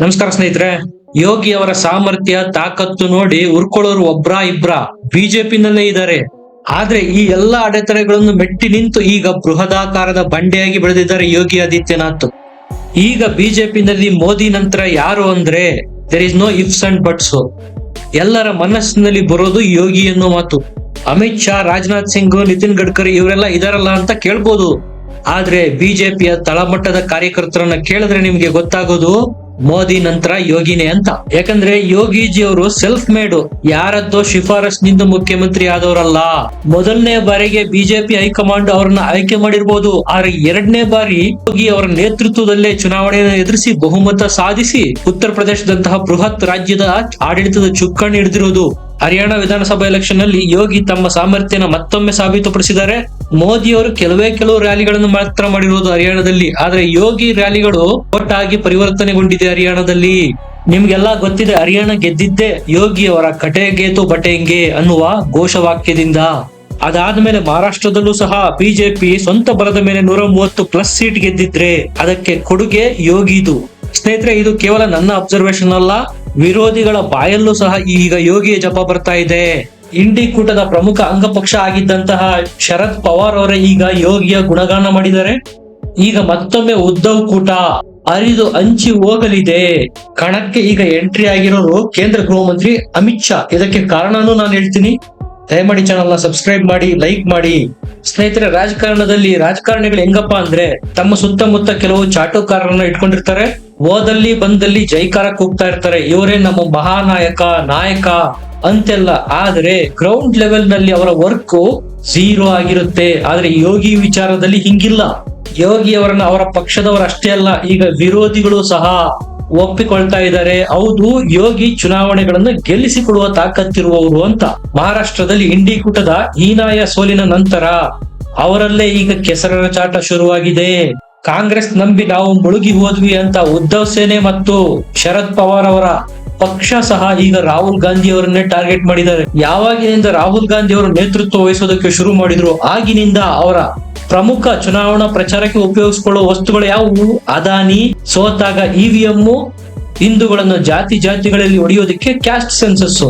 ನಮಸ್ಕಾರ ಸ್ನೇಹಿತರೆ, ಯೋಗಿ ಅವರ ಸಾಮರ್ಥ್ಯ, ತಾಕತ್ತು ನೋಡಿ ಉರ್ಕೊಳ್ಳೋರು ಒಬ್ರ ಇಬ್ರ ಬಿಜೆಪಿನಲ್ಲೇ ಇದ್ದಾರೆ. ಆದ್ರೆ ಈ ಎಲ್ಲಾ ಅಡೆತಡೆಗಳನ್ನು ಮೆಟ್ಟಿ ನಿಂತು ಈಗ ಬೃಹದಾಕಾರದ ಬಂಡೆಯಾಗಿ ಬೆಳೆದಿದ್ದಾರೆ ಯೋಗಿ ಆದಿತ್ಯನಾಥ್. ಈಗ ಬಿಜೆಪಿನಲ್ಲಿ ಮೋದಿ ನಂತರ ಯಾರು ಅಂದ್ರೆ there is no ifs and buts ಎಲ್ಲರ ಮನಸ್ಸಿನಲ್ಲಿ ಬರೋದು ಯೋಗಿ ಎನ್ನುವ ಮಾತು. ಅಮಿತ್ ಶಾ, ರಾಜನಾಥ್ ಸಿಂಗ್, ನಿತಿನ್ ಗಡ್ಕರಿ ಇವರೆಲ್ಲ ಇದಾರಲ್ಲ ಅಂತ ಕೇಳ್ಬೋದು. ಆದ್ರೆ ಬಿಜೆಪಿಯ ತಳಮಟ್ಟದ ಕಾರ್ಯಕರ್ತರನ್ನ ಕೇಳಿದ್ರೆ ನಿಮ್ಗೆ ಗೊತ್ತಾಗೋದು ಮೋದಿ ನಂತರ ಯೋಗಿನೇ ಅಂತ. ಯಾಕಂದ್ರೆ ಯೋಗಿಜಿ ಅವರು ಸೆಲ್ಫ್ ಮೇಡ್ ಯಾರದ್ದೋ ಶಿಫಾರಸ್ನಿಂದ ಮುಖ್ಯಮಂತ್ರಿ ಆದವರಲ್ಲ. ಮೊದಲನೇ ಬಾರಿಗೆ ಬಿಜೆಪಿ ಹೈಕಮಾಂಡ್ ಅವರನ್ನ ಆಯ್ಕೆ ಮಾಡಿರ್ಬೋದು. ಆದ್ರೆ ಎರಡನೇ ಬಾರಿ ಯೋಗಿ ಅವರ ನೇತೃತ್ವದಲ್ಲೇ ಚುನಾವಣೆಯನ್ನು ಎದುರಿಸಿ ಬಹುಮತ ಸಾಧಿಸಿ ಉತ್ತರ ಪ್ರದೇಶದಂತಹ ಬೃಹತ್ ರಾಜ್ಯದ ಆಡಳಿತದ ಚುಕ್ಕಾಣಿ ಹಿಡಿದಿರುವುದು ಹರಿಯಾಣ ವಿಧಾನಸಭಾ ಎಲೆಕ್ಷನ್ನಲ್ಲಿ ಯೋಗಿ ತಮ್ಮ ಸಾಮರ್ಥ್ಯನ ಮತ್ತೊಮ್ಮೆ ಸಾಬೀತುಪಡಿಸಿದ್ದಾರೆ. ಮೋದಿ ಅವರು ಕೆಲವೇ ಕೆಲವು ರ್ಯಾಲಿಗಳನ್ನು ಮಾತ್ರ ಮಾಡಿರುವುದು ಹರಿಯಾಣದಲ್ಲಿ, ಆದ್ರೆ ಯೋಗಿ ರ್ಯಾಲಿಗಳು ಒಟ್ಟಾಗಿ ಪರಿವರ್ತನೆಗೊಂಡಿದೆ ಹರಿಯಾಣದಲ್ಲಿ. ನಿಮ್ಗೆಲ್ಲಾ ಗೊತ್ತಿದೆ, ಹರಿಯಾಣ ಗೆದ್ದಿದ್ದೆ ಯೋಗಿ ಅವರ ಕಟೆಗೇತು ಬಟೆಂಗೆ ಅನ್ನುವ ಘೋಷವಾಕ್ಯದಿಂದ. ಅದಾದ್ಮೇಲೆ ಮಹಾರಾಷ್ಟ್ರದಲ್ಲೂ ಸಹ ಬಿಜೆಪಿ ಸ್ವಂತ ಬಲದ ಮೇಲೆ ನೂರ ಮೂವತ್ತು ಪ್ಲಸ್ ಸೀಟ್ ಗೆದ್ದಿದ್ರೆ ಅದಕ್ಕೆ ಕೊಡುಗೆ ಯೋಗಿದು. ಸ್ನೇಹಿತರೆ, ಇದು ಕೇವಲ ನನ್ನ ಅಬ್ಸರ್ವೇಶನ್ ಅಲ್ಲ, ವಿರೋಧಿಗಳ ಬಾಯಲ್ಲೂ ಸಹ ಈಗ ಯೋಗಿಯ ಜಪ ಬರ್ತಾ ಇದೆ. ಇಂಡಿ ಕೂಟದ ಪ್ರಮುಖ ಅಂಗಪಕ್ಷ ಆಗಿದ್ದಂತಹ ಶರದ್ ಪವಾರ್ ಅವರೇ ಈಗ ಯೋಗಿಯ ಗುಣಗಾನ ಮಾಡಿದ್ದಾರೆ. ಈಗ ಮತ್ತೊಮ್ಮೆ ಉದ್ದವ್ ಕೂಟ ಅರಿದು ಹಂಚಿ ಹೋಗಲಿದೆ. ಕಣಕ್ಕೆ ಈಗ ಎಂಟ್ರಿ ಆಗಿರೋರು ಕೇಂದ್ರ ಗೃಹ ಮಂತ್ರಿ ಅಮಿತ್ ಶಾ. ಇದಕ್ಕೆ ಕಾರಣನೂ ನಾನು ಹೇಳ್ತೀನಿ. ದಯಮಾಡಿ ಚಾನಲ್ನ ಸಬ್ಸ್ಕ್ರೈಬ್ ಮಾಡಿ ಲೈಕ್ ಮಾಡಿ. ಸ್ನೇಹಿತರೆ, ರಾಜಕಾರಣದಲ್ಲಿ ರಾಜಕಾರಣಿಗಳು ಹೆಂಗಪ್ಪ ಅಂದ್ರೆ ತಮ್ಮ ಸುತ್ತಮುತ್ತ ಕೆಲವು ಚಾಟುಕಾರರನ್ನ ಇಟ್ಕೊಂಡಿರ್ತಾರೆ. ಓದಲ್ಲಿ ಬಂದಲ್ಲಿ ಜೈಕಾರ ಕೂಗ್ತಾ ಇರ್ತಾರೆ. ಇವರೇ ನಮ್ಮ ಮಹಾನಾಯಕ, ನಾಯಕ. ಅಂತೆಲ್ಲ. ಆದ್ರೆ ಗ್ರೌಂಡ್ ಲೆವೆಲ್ನಲ್ಲಿ ಅವರ ವರ್ಕ್ ಝೀರೋ ಆಗಿರುತ್ತೆ. ಆದ್ರೆ ಯೋಗಿ ವಿಚಾರದಲ್ಲಿ ಹಿಂಗಿಲ್ಲ. ಯೋಗಿ ಅವರನ್ನ ಅವರ ಪಕ್ಷದವರು ಅಷ್ಟೇ ಅಲ್ಲ, ಈಗ ವಿರೋಧಿಗಳು ಸಹ ಒಪ್ಪಿಕೊಳ್ತಾ ಇದ್ದಾರೆ. ಹೌದು, ಯೋಗಿ ಚುನಾವಣೆಗಳನ್ನು ಗೆಲ್ಲಿಸಿಕೊಳ್ಳುವ ತಾಕತ್ತಿರುವವರು ಅಂತ. ಮಹಾರಾಷ್ಟ್ರದಲ್ಲಿ ಇಂಡಿ ಕೂಟದ ಹೀನಾಯ ಸೋಲಿನ ನಂತರ ಅವರಲ್ಲೇ ಈಗ ಕೆಸರರ ಚಾಟ ಶುರುವಾಗಿದೆ. ಕಾಂಗ್ರೆಸ್ ನಂಬಿ ನಾವು ಮುಳುಗಿ ಹೋದ್ವಿ ಅಂತ ಉದ್ಧವ್ ಸೇನೆ ಮತ್ತು ಶರದ್ ಪವಾರ್ ಅವರ ಪಕ್ಷ ಸಹ ಈಗ ರಾಹುಲ್ ಗಾಂಧಿ ಅವರನ್ನೇ ಟಾರ್ಗೆಟ್ ಮಾಡಿದ್ದಾರೆ. ಯಾವಾಗಿನಿಂದ ರಾಹುಲ್ ಗಾಂಧಿ ಅವರು ನೇತೃತ್ವ ವಹಿಸೋದಕ್ಕೆ ಶುರು ಮಾಡಿದ್ರು, ಆಗಿನಿಂದ ಅವರ ಪ್ರಮುಖ ಚುನಾವಣಾ ಪ್ರಚಾರಕ್ಕೆ ಉಪಯೋಗಿಸಿಕೊಳ್ಳುವ ವಸ್ತುಗಳು ಯಾವುವು? ಅದಾನಿ, ಸೋತಾಗ ಇವಿಎಂ, ಹಿಂದೂಗಳನ್ನು ಜಾತಿ ಜಾತಿಗಳಲ್ಲಿ ಒಡೆಯೋದಕ್ಕೆ ಕ್ಯಾಸ್ಟ್ ಸೆನ್ಸಸ್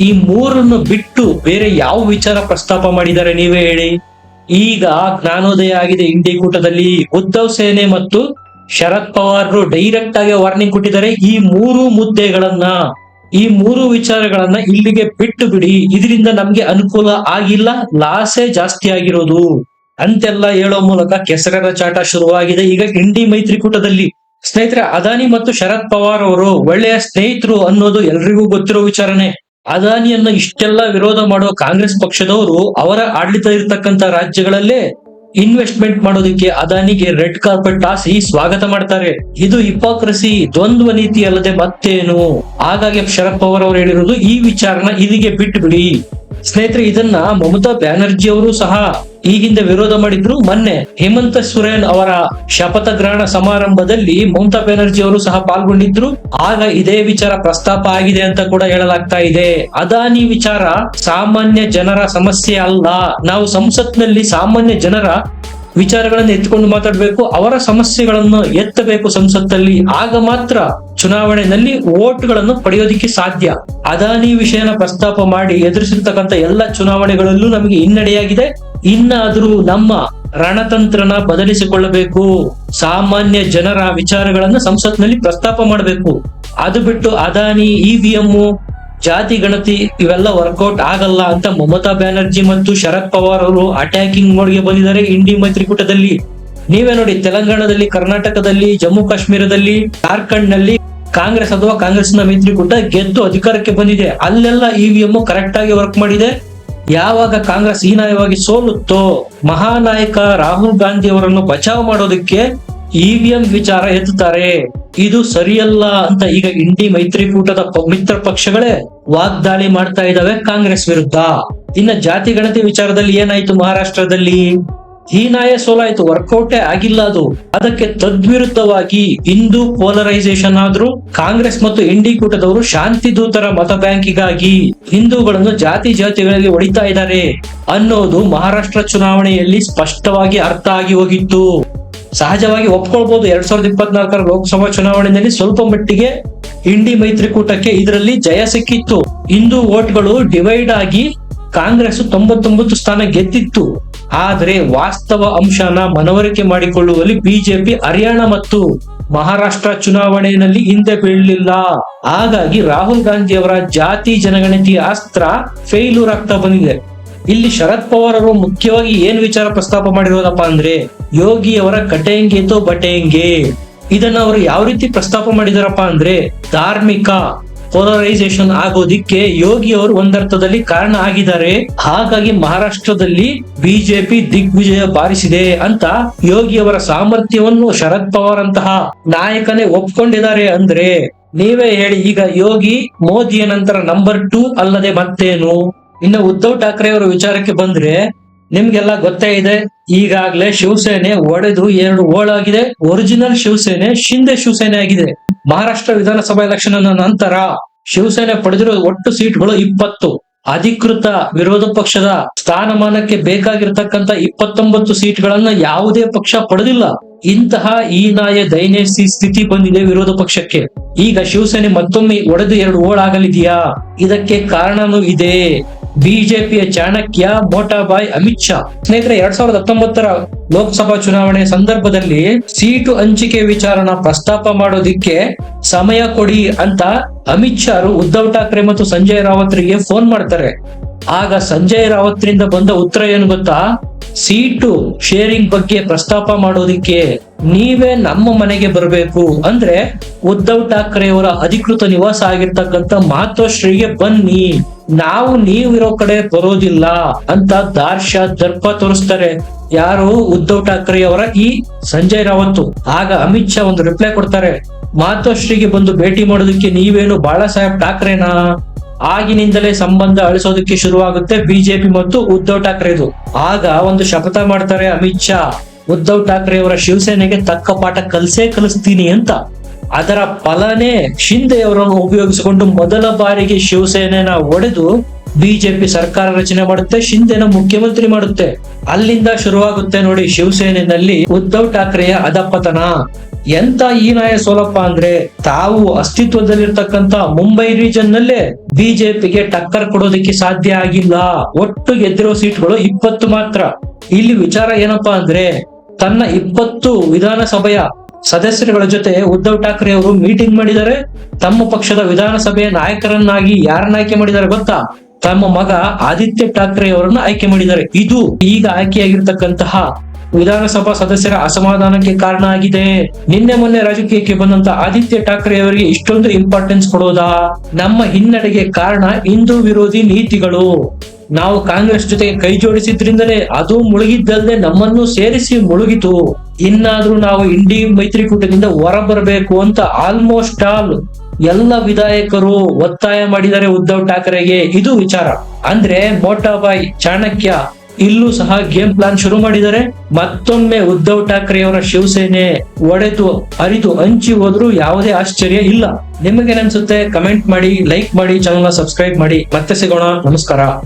ಈ ಮೂರನ್ನು ಬಿಟ್ಟು ಬೇರೆ ಯಾವ ವಿಚಾರ ಪ್ರಸ್ತಾಪ ಮಾಡಿದ್ದಾರೆ ನೀವೇ ಹೇಳಿ? ಈಗ ಜ್ಞಾನೋದಯ ಆಗಿದೆ, ಇಂಡಿ ಕೂಟದಲ್ಲಿ. ಉದ್ಧವ್ ಸೇನೆ ಮತ್ತು ಶರದ್ ಪವಾರ್ ಡೈರೆಕ್ಟ್ ಆಗಿ ವಾರ್ನಿಂಗ್ ಕೊಟ್ಟಿದ್ದಾರೆ. ಈ ಮೂರು ಮುದ್ದೆಗಳನ್ನ, ಈ ಮೂರು ವಿಚಾರಗಳನ್ನ ಇಲ್ಲಿಗೆ ಬಿಟ್ಟು ಬಿಡಿ. ಇದರಿಂದ ನಮ್ಗೆ ಅನುಕೂಲ ಆಗಿಲ್ಲ, ಲಾಸೇ ಜಾಸ್ತಿ ಆಗಿರೋದು. ಅಂತೆಲ್ಲ ಹೇಳೋ ಮೂಲಕ ಕೆಸರರ ಚಾಟ ಶುರುವಾಗಿದೆ. ಈಗ ಇಂಡಿ ಮೈತ್ರಿಕೂಟದಲ್ಲಿ ಸ್ನೇಹಿತರೆ, ಅದಾನಿ ಮತ್ತು ಶರದ್ ಪವಾರ್ ಅವರು ಒಳ್ಳೆಯ ಸ್ನೇಹಿತರು ಅನ್ನೋದು ಎಲ್ರಿಗೂ ಗೊತ್ತಿರೋ ವಿಚಾರನೆ. ಅದಾನಿಯನ್ನ ಇಷ್ಟೆಲ್ಲ ವಿರೋಧ ಮಾಡುವ ಕಾಂಗ್ರೆಸ್ ಪಕ್ಷದವರು ಅವರ ಆಡಳಿತ ಇರತಕ್ಕಂತ ರಾಜ್ಯಗಳಲ್ಲೇ ಇನ್ವೆಸ್ಟ್ಮೆಂಟ್ ಮಾಡೋದಕ್ಕೆ ಅದಾನಿಗೆ ರೆಡ್ ಕಾರ್ಪೆಟ್ ಹಾಸಿ ಸ್ವಾಗತ ಮಾಡ್ತಾರೆ. ಇದು ಹಿಪಾಕ್ರಸಿ, ದ್ವಂದ್ವ ನೀತಿ ಅಲ್ಲದೆ ಮತ್ತೇನು? ಹಾಗಾಗಿ ಶರದ್ ಪವಾರ್ ಅವರು ಹೇಳಿರೋದು ಈ ವಿಚಾರನ ಇಲ್ಲಿಗೆ ಬಿಟ್ಟು ಬಿಡಿ ಸ್ನೇಹಿತರೆ, ಇದನ್ನ ಮಮತಾ ಬ್ಯಾನರ್ಜಿ ಅವರು ಸಹ ಈ ಹಿಂದೆ ವಿರೋಧ ಮಾಡಿದ್ರು. ಮೊನ್ನೆ ಹೇಮಂತ ಸೊರೇನ್ ಅವರ ಶಪಥ ಗ್ರಹಣ ಸಮಾರಂಭದಲ್ಲಿ ಮಮತಾ ಬ್ಯಾನರ್ಜಿ ಅವರು ಸಹ ಪಾಲ್ಗೊಂಡಿದ್ರು. ಆಗ ಇದೇ ವಿಚಾರ ಪ್ರಸ್ತಾಪ ಆಗಿದೆ ಅಂತ ಕೂಡ ಹೇಳಲಾಗ್ತಾ ಇದೆ. ಅದಾನಿ ವಿಚಾರ ಸಾಮಾನ್ಯ ಜನರ ಸಮಸ್ಯೆ ಅಲ್ಲ. ನಾವು ಸಂಸತ್ನಲ್ಲಿ ಸಾಮಾನ್ಯ ಜನರ ವಿಚಾರಗಳನ್ನು ಎತ್ಕೊಂಡು ಮಾತಾಡಬೇಕು, ಅವರ ಸಮಸ್ಯೆಗಳನ್ನು ಎತ್ತಬೇಕು ಸಂಸತ್ತಲ್ಲಿ. ಆಗ ಮಾತ್ರ ಚುನಾವಣೆಯಲ್ಲಿ ಓಟ್ಗಳನ್ನು ಪಡೆಯೋದಿಕ್ಕೆ ಸಾಧ್ಯ. ಅದಾನಿ ವಿಷಯನ ಪ್ರಸ್ತಾಪ ಮಾಡಿ ಎದುರಿಸಿರ್ತಕ್ಕಂಥ ಎಲ್ಲ ಚುನಾವಣೆಗಳಲ್ಲೂ ನಮಗೆ ಹಿನ್ನಡೆಯಾಗಿದೆ. ಇನ್ನಾದರೂ ನಮ್ಮ ರಣತಂತ್ರನ ಬದಲಿಸಿಕೊಳ್ಳಬೇಕು. ಸಾಮಾನ್ಯ ಜನರ ವಿಚಾರಗಳನ್ನ ಸಂಸತ್ನಲ್ಲಿ ಪ್ರಸ್ತಾಪ ಮಾಡಬೇಕು. ಅದು ಬಿಟ್ಟು ಅದಾನಿ, ಇವಿಎಂ, ಜಾತಿ, ಗಣತಿ ಇವೆಲ್ಲ ವರ್ಕೌಟ್ ಆಗಲ್ಲ ಅಂತ ಮಮತಾ ಬ್ಯಾನರ್ಜಿ ಮತ್ತು ಶರದ್ ಪವಾರ್ ಅವರು ಅಟ್ಯಾಕಿಂಗ್ ಮೋಡ್ಗೆ ಬಂದಿದ್ದಾರೆ. ಇಂಡಿ ಮೈತ್ರಿಕೂಟದಲ್ಲಿ ನೀವೇ ನೋಡಿ ತೆಲಂಗಾಣದಲ್ಲಿ, ಕರ್ನಾಟಕದಲ್ಲಿ, ಜಮ್ಮು ಕಾಶ್ಮೀರದಲ್ಲಿ ಜಾರ್ಖಂಡ್ನಲ್ಲಿ ಕಾಂಗ್ರೆಸ್ ಅಥವಾ ಕಾಂಗ್ರೆಸ್ ಕಾಂಗ್ರೆಸ್ನ ಮೈತ್ರಿಕೂಟ ಗೆದ್ದು ಅಧಿಕಾರಕ್ಕೆ ಬಂದಿದೆ. ಅಲ್ಲೆಲ್ಲ ಇವಿಎಂ ಕರೆಕ್ಟ್ ಆಗಿ ವರ್ಕ್ ಮಾಡಿದೆ. ಯಾವಾಗ ಕಾಂಗ್ರೆಸ್ ಹೀನಾಯವಾಗಿ ಸೋಲುತ್ತೋ, ಮಹಾನಾಯಕ ರಾಹುಲ್ ಗಾಂಧಿ ಅವರನ್ನು ಬಚಾವ್ ಮಾಡೋದಕ್ಕೆ ಇವಿಎಂ ವಿಚಾರ ಎತ್ತುತ್ತಾರೆ. ಇದು ಸರಿಯಲ್ಲ ಅಂತ ಈಗ ಇಂಡಿ ಮೈತ್ರಿಕೂಟದ ಮಿತ್ರ ಪಕ್ಷಗಳೇ ವಾಗ್ದಾಳಿ ಮಾಡ್ತಾ ಇದಾವೆ ಕಾಂಗ್ರೆಸ್ ವಿರುದ್ಧ. ಇನ್ನ ಜಾತಿ ಗಣತಿ ವಿಚಾರದಲ್ಲಿ ಏನಾಯ್ತು ಮಹಾರಾಷ್ಟ್ರದಲ್ಲಿ? ಹೀನಾಯ ಸೋಲಾಯ್ತು ವರ್ಕೌಟೇ ಆಗಿಲ್ಲ ಅದು. ಅದಕ್ಕೆ ತದ್ವಿರುದ್ಧವಾಗಿ ಹಿಂದೂ ಪೋಲರೈಸೇಷನ್ ಆದ್ರೂ ಕಾಂಗ್ರೆಸ್ ಮತ್ತು ಇಂಡಿ ಕೂಟದವರು ಶಾಂತಿ ದೂತರ ಮತ ಬ್ಯಾಂಕಿಗಾಗಿ ಹಿಂದೂಗಳನ್ನು ಜಾತಿ ಜಾತಿಗಳಲ್ಲಿ ಹೊಡಿತಾ ಇದ್ದಾರೆ ಅನ್ನೋದು ಮಹಾರಾಷ್ಟ್ರ ಚುನಾವಣೆಯಲ್ಲಿ ಸ್ಪಷ್ಟವಾಗಿ ಅರ್ಥ ಆಗಿ ಹೋಗಿತ್ತು. ಸಹಜವಾಗಿ ಒಪ್ಕೊಳ್ಬಹುದು ಎರಡ್ ಸಾವಿರದ ಇಪ್ಪತ್ನಾಲ್ಕರ ಲೋಕಸಭಾ ಚುನಾವಣೆಯಲ್ಲಿ ಸ್ವಲ್ಪ ಮಟ್ಟಿಗೆ ಇಂಡಿ ಮೈತ್ರಿಕೂಟಕ್ಕೆ ಇದರಲ್ಲಿ ಜಯ ಸಿಕ್ಕಿತ್ತು. ಹಿಂದೂ ವೋಟ್ಗಳು ಡಿವೈಡ್ ಆಗಿ ಕಾಂಗ್ರೆಸ್ ತೊಂಬತ್ತೊಂಬತ್ತು ಸ್ಥಾನ ಗೆದ್ದಿತ್ತು. ಆದರೆ ವಾಸ್ತವ ಅಂಶನ ಮನವರಿಕೆ ಮಾಡಿಕೊಳ್ಳುವಲ್ಲಿ ಬಿಜೆಪಿ, ಹರಿಯಾಣ ಮತ್ತು ಮಹಾರಾಷ್ಟ್ರ ಚುನಾವಣೆಯಲ್ಲಿ ಹಿಂದೆ ಬೀಳಲಿಲ್ಲ. ಹಾಗಾಗಿ ರಾಹುಲ್ ಗಾಂಧಿ ಅವರ ಜಾತಿ ಜನಗಣತಿಯ ಅಸ್ತ್ರ ಫೇಲ್ಯೂರ್ ಆಗ್ತಾ ಬಂದಿದೆ. ಇಲ್ಲಿ ಶರದ್ ಪವಾರ್ ಅವರು ಮುಖ್ಯವಾಗಿ ಏನ್ ವಿಚಾರ ಪ್ರಸ್ತಾಪ ಮಾಡಿರೋದಪ್ಪ ಅಂದ್ರೆ ಯೋಗಿ ಅವರ ಕಟೆಂಗೆ ತೋ ಬಟೆಂಗೆ. ಇದನ್ನ ಅವರು ಯಾವ ರೀತಿ ಪ್ರಸ್ತಾಪ ಮಾಡಿದಾರಪ್ಪ ಅಂದ್ರೆ, ಧಾರ್ಮಿಕ ಪೋಲರೈಸೇಷನ್ ಆಗೋದಿಕ್ಕೆ ಯೋಗಿ ಅವರು ಒಂದರ್ಥದಲ್ಲಿ ಕಾರಣ ಆಗಿದ್ದಾರೆ. ಹಾಗಾಗಿ ಮಹಾರಾಷ್ಟ್ರದಲ್ಲಿ ಬಿಜೆಪಿ ದಿಗ್ವಿಜಯ ಬಾರಿಸಿದೆ ಅಂತ ಯೋಗಿ ಅವರ ಸಾಮರ್ಥ್ಯವನ್ನು ಶರದ್ ಪವಾರ್ ಅಂತಹ ನಾಯಕನೇ ಒಪ್ಕೊಂಡಿದ್ದಾರೆ ಅಂದ್ರೆ ನೀವೇ ಹೇಳಿ, ಈಗ ಯೋಗಿ ಮೋದಿಯ ನಂತರ ನಂಬರ್ ಟೂ ಅಲ್ಲದೆ ಮತ್ತೇನು? ಇನ್ನು ಉದ್ಧವ್ ಠಾಕ್ರೆ ಅವರ ವಿಚಾರಕ್ಕೆ ಬಂದ್ರೆ ನಿಮ್ಗೆಲ್ಲ ಗೊತ್ತೇ ಇದೆ, ಈಗಾಗಲೇ ಶಿವಸೇನೆ ಒಡೆದು ಎರಡು ಓಳಾಗಿದೆ. ಒರಿಜಿನಲ್ ಶಿವಸೇನೆ ಶಿಂದೆ ಶಿವಸೇನೆ ಆಗಿದೆ. ಮಹಾರಾಷ್ಟ್ರ ವಿಧಾನಸಭಾ ಎಲೆಕ್ಷನ್ ನಂತರ ಶಿವಸೇನೆ ಪಡೆದಿರೋ ಒಟ್ಟು ಸೀಟ್ಗಳು ಇಪ್ಪತ್ತು. ಅಧಿಕೃತ ವಿರೋಧ ಪಕ್ಷದ ಸ್ಥಾನಮಾನಕ್ಕೆ ಬೇಕಾಗಿರ್ತಕ್ಕಂತ ಇಪ್ಪತ್ತೊಂಬತ್ತು ಸೀಟ್ಗಳನ್ನ ಯಾವುದೇ ಪಕ್ಷ ಪಡೆದಿಲ್ಲ. ಇಂತಹ ಈ ನಾಯ ದೈನೇಸಿ ಸ್ಥಿತಿ ಬಂದಿದೆ ವಿರೋಧ ಪಕ್ಷಕ್ಕೆ. ಈಗ ಶಿವಸೇನೆ ಮತ್ತೊಮ್ಮೆ ಒಡೆದು ಎರಡು ಓಳಾಗಲಿದೆಯಾ? ಇದಕ್ಕೆ ಕಾರಣನೂ ಇದೆ. ಬಿಜೆಪಿಯ ಚಾಣಕ್ಯ ಮೋಟಾಬಾಯ್ ಅಮಿತ್ ಶಾ. ಸ್ನೇಹಿತರೆ, ಎರಡ್ ಸಾವಿರದ ಹತ್ತೊಂಬತ್ತರ ಲೋಕಸಭಾ ಚುನಾವಣೆ ಸಂದರ್ಭದಲ್ಲಿ ಸೀಟು ಹಂಚಿಕೆ ವಿಚಾರನ ಪ್ರಸ್ತಾಪ ಮಾಡೋದಿಕ್ಕೆ ಸಮಯ ಕೊಡಿ ಅಂತ ಅಮಿತ್ ಶಾ ಉದ್ಧವ್ ಠಾಕ್ರೆ ಮತ್ತು ಸಂಜಯ್ ರಾವತ್ರಿಗೆ ಫೋನ್ ಮಾಡ್ತಾರೆ. ಆಗ ಸಂಜಯ್ ರಾವತ್ರಿಂದ ಬಂದ ಉತ್ತರ ಏನು ಗೊತ್ತಾ? ಸೀಟು ಶೇರಿಂಗ್ ಬಗ್ಗೆ ಪ್ರಸ್ತಾಪ ಮಾಡೋದಿಕ್ಕೆ ನೀವೇ ನಮ್ಮ ಮನೆಗೆ ಬರಬೇಕು ಅಂದ್ರೆ ಉದ್ಧವ್ ಠಾಕ್ರೆ ಅವರ ಅಧಿಕೃತ ನಿವಾಸ ಆಗಿರ್ತಕ್ಕಂಥ ಮಾತೋಶ್ರೀಗೆ ಬನ್ನಿ. ನಾವು ನೀವಿರೋ ಕಡೆ ಬರೋದಿಲ್ಲ ಅಂತ ದಾರ್ಶ ದರ್ಪ ತೋರಿಸ್ತಾರೆ. ಯಾರು? ಉದ್ಧವ್ ಠಾಕ್ರೆ ಅವರ ಈ ಸಂಜಯ್ ರಾವತ್ ಆಗ ಅಮಿತ್ ಶಾ ಒಂದು ರಿಪ್ಲೈ ಕೊಡ್ತಾರೆ. ಮಾತೋಶ್ರೀಗೆ ಬಂದು ಭೇಟಿ ಮಾಡೋದಕ್ಕೆ ನೀವೇನು ಬಾಳಾ ಸಾಹೇಬ್ ಠಾಕ್ರೆನಾ? ಆಗಿನಿಂದಲೇ ಸಂಬಂಧ ಅಳಿಸೋದಕ್ಕೆ ಶುರುವಾಗುತ್ತೆ ಬಿಜೆಪಿ ಮತ್ತು ಉದ್ಧವ್ ಠಾಕ್ರೆದು. ಆಗ ಒಂದು ಶಪಥ ಮಾಡ್ತಾರೆ ಅಮಿತ್ ಶಾ. ಉದ್ಧವ್ ಠಾಕ್ರೆ ಅವರ ಶಿವಸೇನೆಗೆ ತಕ್ಕ ಪಾಠ ಕಲ್ಸೇ ಕಲಿಸ್ತೀನಿ ಅಂತ. ಅದರ ಫಲನೇ ಶಿಂದೆ ಅವರನ್ನು ಉಪಯೋಗಿಸಿಕೊಂಡು ಮೊದಲ ಬಾರಿಗೆ ಶಿವಸೇನೆನ ಒಡೆದು ಬಿಜೆಪಿ ಸರ್ಕಾರ ರಚನೆ ಮಾಡುತ್ತೆ, ಶಿಂದೆನ ಮುಖ್ಯಮಂತ್ರಿ ಮಾಡುತ್ತೆ. ಅಲ್ಲಿಂದ ಶುರುವಾಗುತ್ತೆ ನೋಡಿ ಶಿವಸೇನೆಯಲ್ಲಿ ಉದ್ಧವ್ ಠಾಕ್ರೆಯ ಅಧಪತನ. ಎಂತ ಹೀನಾಯ ಸೋಲಪ್ಪ ಅಂದ್ರೆ ತಾವು ಅಸ್ತಿತ್ವದಲ್ಲಿರ್ತಕ್ಕಂತ ಮುಂಬೈ ರೀಜನ್ ನಲ್ಲೇ ಬಿಜೆಪಿಗೆ ಟಕ್ಕರ್ ಕೊಡೋದಕ್ಕೆ ಸಾಧ್ಯ ಆಗಿಲ್ಲ. ಒಟ್ಟು ಗೆದ್ದಿರೋ ಸೀಟ್ಗಳು ಇಪ್ಪತ್ತು ಮಾತ್ರ. ಇಲ್ಲಿ ವಿಚಾರ ಏನಪ್ಪಾ ಅಂದ್ರೆ ತನ್ನ ಇಪ್ಪತ್ತು ವಿಧಾನಸಭೆಯ ಸದಸ್ಯರುಗಳ ಜೊತೆ ಉದ್ಧವ್ ಠಾಕ್ರೆ ಅವರು ಮೀಟಿಂಗ್ ಮಾಡಿದ್ದಾರೆ ತಮ್ಮ ಪಕ್ಷದ ವಿಧಾನಸಭೆಯ ನಾಯಕರನ್ನಾಗಿ ಯಾರನ್ನ ಆಯ್ಕೆ ಮಾಡಿದ್ದಾರೆ ಗೊತ್ತಾ? ತಮ್ಮ ಮಗ ಆದಿತ್ಯ ಠಾಕ್ರೆ ಅವರನ್ನ ಆಯ್ಕೆ ಮಾಡಿದ್ದಾರೆ. ಇದು ಈಗ ಆಯ್ಕೆಯಾಗಿರ್ತಕ್ಕಂತಹ ವಿಧಾನಸಭಾ ಸದಸ್ಯರ ಅಸಮಾಧಾನಕ್ಕೆ ಕಾರಣ ಆಗಿದೆ. ನಿನ್ನೆ ಮೊನ್ನೆ ರಾಜಕೀಯಕ್ಕೆ ಬಂದಂತ ಆದಿತ್ಯ ಠಾಕ್ರೆ ಅವರಿಗೆ ಇಷ್ಟೊಂದು ಇಂಪಾರ್ಟೆನ್ಸ್ ಕೊಡೋದಾ? ನಮ್ಮ ಹಿನ್ನಡೆಗೆ ಕಾರಣ ಹಿಂದೂ ವಿರೋಧಿ ನೀತಿಗಳು. ನಾವು ಕಾಂಗ್ರೆಸ್ ಜೊತೆಗೆ ಕೈ ಜೋಡಿಸಿದ್ರಿಂದಲೇ ಅದು ಮುಳುಗಿದ್ದಲ್ಲದೆ ನಮ್ಮನ್ನು ಸೇರಿಸಿ ಮುಳುಗಿತು. ಇನ್ನಾದ್ರೂ ನಾವು ಇಂಡಿ ಮೈತ್ರಿಕೂಟದಿಂದ ಹೊರ ಬರಬೇಕು ಅಂತ ಆಲ್ಮೋಸ್ಟ್ ಆಲ್ ಎಲ್ಲ ವಿಧಾಯಕರು ಒತ್ತಾಯ ಮಾಡಿದ್ದಾರೆ ಉದ್ಧವ್ ಠಾಕ್ರೆಗೆ. ಇದು ವಿಚಾರ. ಅಂದ್ರೆ ಮೋಟಾಬಾಯ್ ಚಾಣಕ್ಯ ಇಲ್ಲೂ ಸಹ ಗೇಮ್ ಪ್ಲಾನ್ ಶುರು ಮಾಡಿದರೆ ಮತ್ತೊಮ್ಮೆ ಉದ್ಧವ್ ಠಾಕ್ರೆಯವರ ಶಿವಸೇನೆ ಒಡೆದು ಅರಿದು ಹಂಚಿ ಹೋದ್ರೂ ಯಾವುದೇ ಆಶ್ಚರ್ಯ ಇಲ್ಲ. ನಿಮಗೆ ಅನ್ಸುತ್ತೆ? ಕಮೆಂಟ್ ಮಾಡಿ, ಲೈಕ್ ಮಾಡಿ ಚಾನಲ್ ಸಬ್ಸ್ಕ್ರೈಬ್ ಮಾಡಿ. ಮತ್ತೆ ಸಿಗೋಣ. ನಮಸ್ಕಾರ.